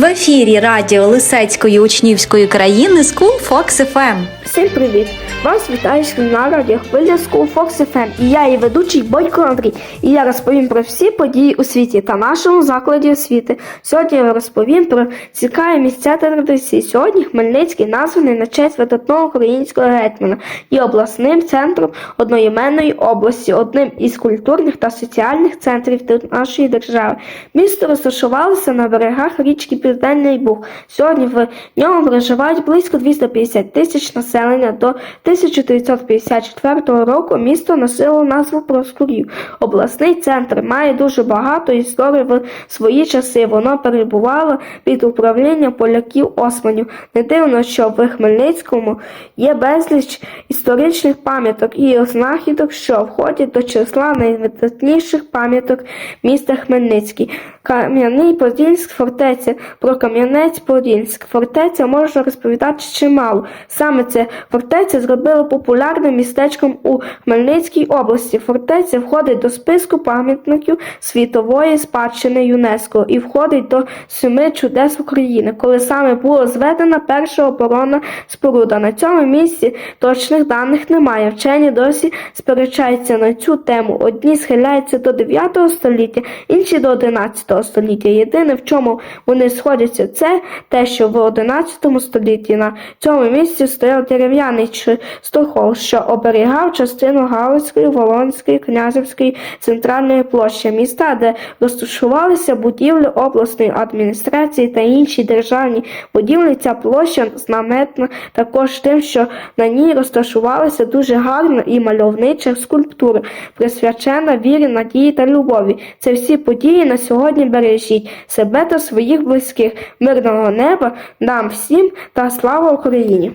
В ефірі радіо Лисецької учнівської країни School Fox FM. Всім привіт! Вас вітає шкільна радіохвиля School Fox FM і я її ведучий Бойко Андрій. І я розповім про всі події у світі та нашому закладі освіти. Сьогодні я розповім про цікаві місця та традиції. Сьогодні Хмельницький названий на честь видатного українського гетьмана і обласним центром одноіменної області, одним із культурних та соціальних центрів нашої держави. Місто розташувалося на берегах річки Південний Буг. Сьогодні в ньому проживають близько 250 тисяч населення. До 1954 року місто носило назву Проскурів. Обласний центр має дуже багато історій в свої часи. Воно перебувало під управлінням поляків османів. Не дивно, що в Хмельницькому є безліч історичних пам'яток і знахідок, що входять до числа найвидатніших пам'яток міста Хмельницький. Кам'яний Подільськ, фортеця про Кам'янець-Подільськ. Фортеця можна розповідати чимало. Саме ця фортеця зробила популярним містечком у Хмельницькій області. Фортеця входить до списку пам'ятників світової спадщини ЮНЕСКО і входить до семи чудес України, коли саме була зведена перша оборонна споруда. На цьому місці точних даних немає. Вчені досі сперечаються на цю тему. Одні схиляються до 9 століття, інші до 11 століття. Єдине, в чому вони сходяться, це те, що в 11 столітті на цьому місці стояв дерев'яний стохол, що оберігав частину Галицької, Волонської, Князівської центральної площі міста, де розташувалися будівлі обласної адміністрації та інші державні будівлі. Ця площа знаметна також тим, що на ній розташувалася дуже гарна і мальовнича скульптура, присвячена вірі, надії та любові. Це всі події на сьогодні бережіть себе та своїх близьких. Мирного неба нам всім та слава Україні!